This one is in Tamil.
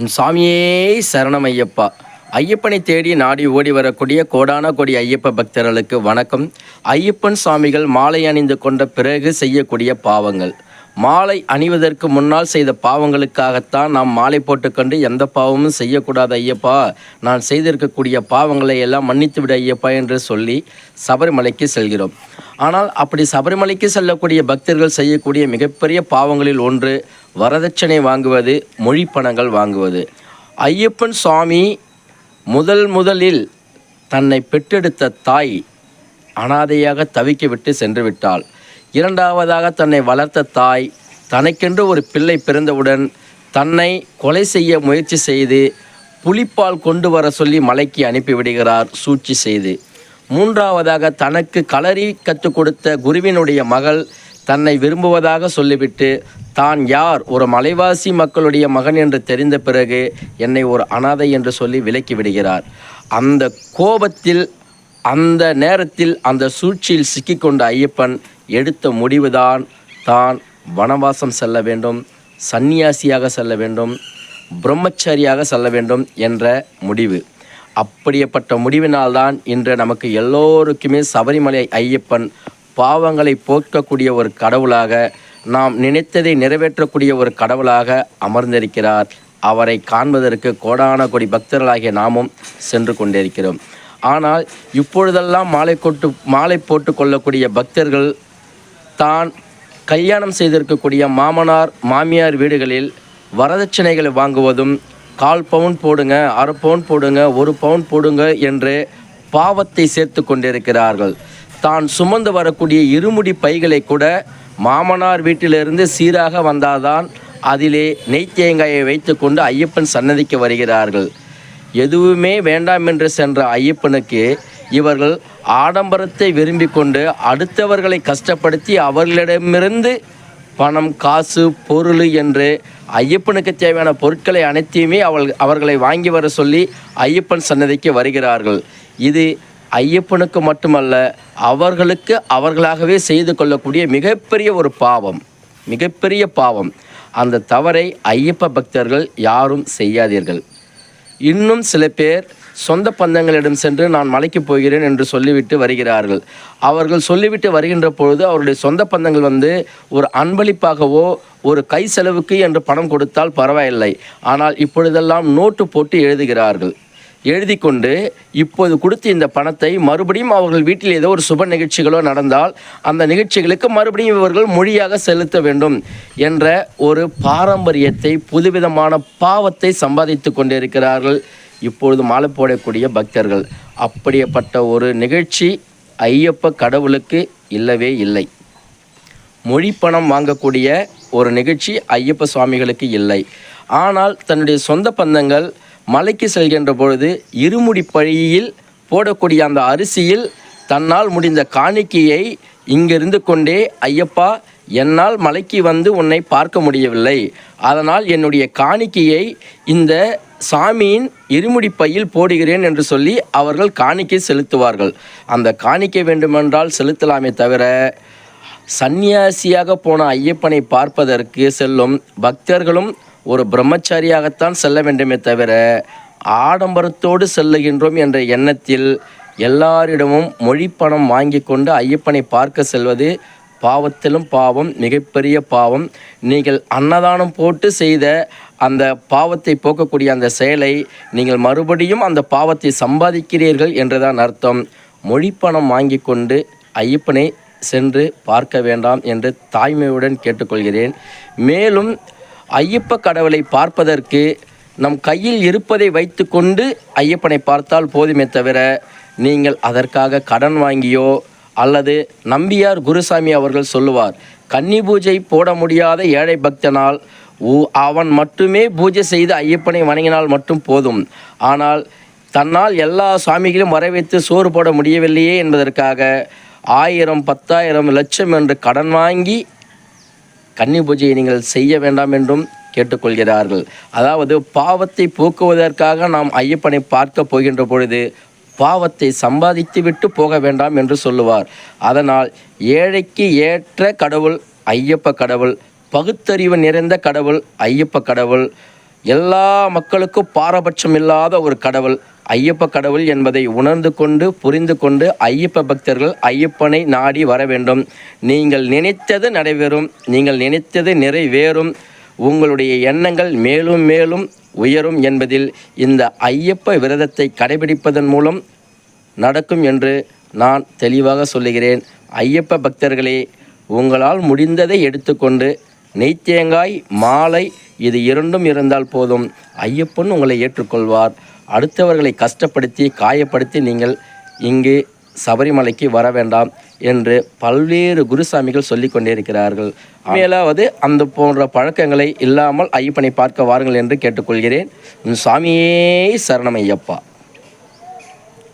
உன் சாமியே சரணம் ஐயப்பா. ஐயப்பனை தேடி நாடி ஓடி வரக்கூடிய கோடான கோடி ஐயப்ப பக்தர்களுக்கு வணக்கம். ஐயப்பன் சுவாமிகள் மாலை அணிந்து கொண்ட பிறகு செய்யக்கூடிய பாவங்கள். மாலை அணிவதற்கு முன்னால் செய்த பாவங்களுக்காகத்தான் நாம் மாலை போட்டுக்கொண்டு எந்த பாவமும் செய்யக்கூடாது ஐயப்பா. நான் செய்திருக்கக்கூடிய பாவங்களை எல்லாம் மன்னித்து விட ஐயப்பா என்று சொல்லி சபரிமலைக்கு செல்கிறோம். ஆனால் அப்படி சபரிமலைக்கு செல்லக்கூடிய பக்தர்கள் செய்யக்கூடிய மிகப்பெரிய பாவங்களில் ஒன்று வரதட்சணை வாங்குவது மொழி பணங்கள் வாங்குவது. ஐயப்பன் சுவாமி முதல் முதலில் தன்னை பெற்றெடுத்த தாய் அனாதையாக தவிக்க விட்டு சென்று விட்டாள். இரண்டாவதாக தன்னை வளர்த்த தாய் தனக்கென்று ஒரு பிள்ளை பிறந்தவுடன் தன்னை கொலை செய்ய முயற்சி செய்து புலிப்பால் கொண்டு வர சொல்லி மலைக்கு அனுப்பிவிடுகிறார் சூழ்ச்சி செய்து. மூன்றாவதாக தனக்கு களரி கற்றுக் கொடுத்த குருவினுடைய மகள் தன்னை விரும்புவதாக சொல்லிவிட்டு தான் யார் ஒரு மலைவாசி மக்களுடைய மகன் என்று தெரிந்த பிறகு என்னை ஒரு அனாதை என்று சொல்லி விலக்கி விடுகிறார். அந்த கோபத்தில் அந்த நேரத்தில் அந்த சூழ்ச்சியில் சிக்கிக்கொண்ட ஐயப்பன் எடுத்த முடிவுதான் தான் வனவாசம் செல்ல வேண்டும் சந்நியாசியாக செல்ல வேண்டும் பிரம்மச்சாரியாக செல்ல வேண்டும் என்ற முடிவு. அப்படியப்பட்ட முடிவினால்தான் இன்று நமக்கு எல்லோருக்குமே சபரிமலை ஐயப்பன் பாவங்களை போக்கக்கூடிய ஒரு கடவுளாக நாம் நினைத்ததை நிறைவேற்றக்கூடிய ஒரு கடவுளாக அமர்ந்திருக்கிறார். அவரை காண்பதற்கு கோடான கோடி பக்தர்களாகிய நாமும் சென்று கொண்டிருக்கிறோம். ஆனால் இப்பொழுதெல்லாம் மாலை கொட்டு மாலை போட்டு கொள்ளக்கூடிய பக்தர்கள் தான் கல்யாணம் செய்திருக்கக்கூடிய மாமனார் மாமியார் வீடுகளில் வரதட்சணைகளை வாங்குவதும் கால் பவுன் போடுங்க அரை பவுன் போடுங்க ஒரு பவுன் போடுங்க என்று பாவத்தை சேர்த்து கொண்டிருக்கிறார்கள். தான் சுமந்து வரக்கூடிய இருமுடி பைகளை கூட மாமனார் வீட்டிலிருந்து சீராக வந்தாதான் அதிலே நெய் தேங்காயை வைத்துக்கொண்டு ஐயப்பன் சன்னதிக்கு வருகிறார்கள். எதுவுமே வேண்டாம் என்று சென்ற ஐயப்பனுக்கு இவர்கள் ஆடம்பரத்தை விரும்பி கொண்டு அடுத்தவர்களை கஷ்டப்படுத்தி அவர்களிடமிருந்து பணம் காசு பொருள் என்று ஐயப்பனுக்கு தேவையான பொருட்களை அனைத்தையுமே அவள் அவர்களை வாங்கி வர சொல்லி ஐயப்பன் சன்னதிக்கு வருகிறார்கள். இது ஐயப்பனுக்கு மட்டுமல்ல அவர்களுக்கு அவர்களாகவே செய்து கொள்ளக்கூடிய மிகப்பெரிய ஒரு பாவம். மிகப்பெரிய பாவம். அந்த தவறை ஐயப்ப பக்தர்கள் யாரும் செய்யாதீர்கள். இன்னும் சில பேர் சொந்த பந்தங்களிடம் சென்று நான் மலைக்கு போகிறேன் என்று சொல்லிவிட்டு வருகிறார்கள். அவர்கள் சொல்லிவிட்டு வருகின்ற பொழுது அவருடைய சொந்த பந்தங்கள் வந்து ஒரு அன்பளிப்பாகவோ ஒரு கை செலவுக்கு என்று பணம் கொடுத்தால் பரவாயில்லை. ஆனால் இப்பொழுதெல்லாம் நோட்டு போட்டு எழுதுகிறார்கள். எழுதி கொண்டு இப்போது கொடுத்த இந்த பணத்தை மறுபடியும் அவர்கள் வீட்டில் ஏதோ ஒரு சுப நிகழ்ச்சிகளோ நடந்தால் அந்த நிகழ்ச்சிகளுக்கு மறுபடியும் இவர்கள் மொழியாக செலுத்த வேண்டும் என்ற ஒரு பாரம்பரியத்தை புதுவிதமான பாவத்தை சம்பாதித்து கொண்டிருக்கிறார்கள் இப்பொழுது மாலை போடக்கூடிய பக்தர்கள். அப்படிப்பட்ட ஒரு நிகழ்ச்சி ஐயப்ப கடவுளுக்கு இல்லவே இல்லை. மொழி பணம் வாங்கக்கூடிய ஒரு நிகழ்ச்சி ஐயப்ப சுவாமிகளுக்கு இல்லை. ஆனால் தன்னுடைய சொந்த பந்தங்கள் மலைக்கு செல்கின்ற பொழுது இருமுடி பழியில் போடக்கூடிய அந்த அரிசியில் தன்னால் முடிந்த காணிக்கையை இங்கிருந்து கொண்டே ஐயப்பா என்னால் மலைக்கு வந்து உன்னை பார்க்க முடியவில்லை. அதனால் என்னுடைய காணிக்கையை இந்த சாமியின் இருமுடி பையில் போடுகிறேன் என்று சொல்லி அவர்கள் காணிக்கை செலுத்துவார்கள். அந்த காணிக்கை வேண்டுமென்றால் செலுத்தலாமே தவிர சந்நியாசியாக போன ஐயப்பனை பார்ப்பதற்கு செல்லும் பக்தர்களும் ஒரு பிரம்மச்சாரியாகத்தான் செல்ல வேண்டுமே தவிர ஆடம்பரத்தோடு செல்லுகின்றோம் என்ற எண்ணத்தில் எல்லாரிடமும் மொழி பணம் வாங்கி கொண்டு ஐயப்பனை பார்க்க செல்வது பாவத்திலும் பாவம் மிகப்பெரிய பாவம். நீங்கள் அன்னதானம் போட்டு செய்த அந்த பாவத்தை போக்கக்கூடிய அந்த செயலை நீங்கள் மறுபடியும் அந்த பாவத்தை சம்பாதிக்கிறீர்கள் என்றுதான் அர்த்தம். மொழி பணம் வாங்கி கொண்டு ஐயப்பனை சென்று பார்க்க வேண்டாம் என்று தாய்மையுடன் கேட்டுக்கொள்கிறேன். மேலும் ஐயப்ப கடவுளை பார்ப்பதற்கு நம் கையில் இருப்பதை வைத்து கொண்டு ஐயப்பனை பார்த்தால் போதுமே தவிர நீங்கள் அதற்காக கடன் வாங்கியோ அல்லது நம்பியார் குருசாமி அவர்கள் சொல்லுவார் கன்னி பூஜை போட முடியாத ஏழை பக்தனால் அவன் மட்டுமே பூஜை செய்து ஐயப்பனை வணங்கினால் மட்டும் போதும். ஆனால் தன்னால் எல்லா சாமிகளும் வர வைத்து சோறு போட முடியவில்லையே என்பதற்காக ஆயிரம் பத்தாயிரம் லட்சம் என்று கடன் வாங்கி கன்னி பூஜையை நீங்கள் செய்ய வேண்டாம் என்றும் கேட்டுக்கொள்கிறார்கள். அதாவது பாவத்தை போக்குவதற்காக நாம் ஐயப்பனை பார்க்க போகின்ற பொழுது பாவத்தை சம்பாதித்து விட்டு போக வேண்டாம் என்று சொல்லுவார். அதனால் ஏழைக்கு ஏற்ற கடவுள் ஐயப்ப கடவுள் பகுத்தறிவு நிறைந்த கடவுள் ஐயப்ப கடவுள் எல்லா மக்களுக்கும் பாரபட்சம் இல்லாத ஒரு கடவுள் ஐயப்ப கடவுள் என்பதை உணர்ந்து கொண்டு புரிந்து கொண்டு ஐயப்ப பக்தர்கள் ஐயப்பனை நாடி வர வேண்டும். நீங்கள் நினைத்தது நடைபெறும் நீங்கள் நினைத்தது நிறைவேறும். உங்களுடைய எண்ணங்கள் மேலும் மேலும் உயரும் என்பதில் இந்த ஐயப்ப விரதத்தை கடைபிடிப்பதன் மூலம் நடக்கும் என்று நான் தெளிவாக சொல்லுகிறேன். ஐயப்ப பக்தர்களே உங்களால் முடிந்ததை எடுத்துக்கொண்டு நெய்த்தேங்காய் மாலை இது இரண்டும் இருந்தால் போதும். ஐயப்பன் உங்களை ஏற்றுக்கொள்வார். அடுத்தவர்களை கஷ்டப்படுத்தி காயப்படுத்தி நீங்கள் இங்கு சபரிமலைக்கு வர வேண்டாம் என்று பல்வேறு குருசாமிகள் சொல்லிக் கொண்டிருக்கிறார்கள் மேலாவது அந்த போன்ற பழக்கங்களை இல்லாமல் ஐயப்பனை பார்க்க வாருங்கள் என்று கேட்டுக்கொள்கிறேன். சாமியே சரணம் ஐயப்பா.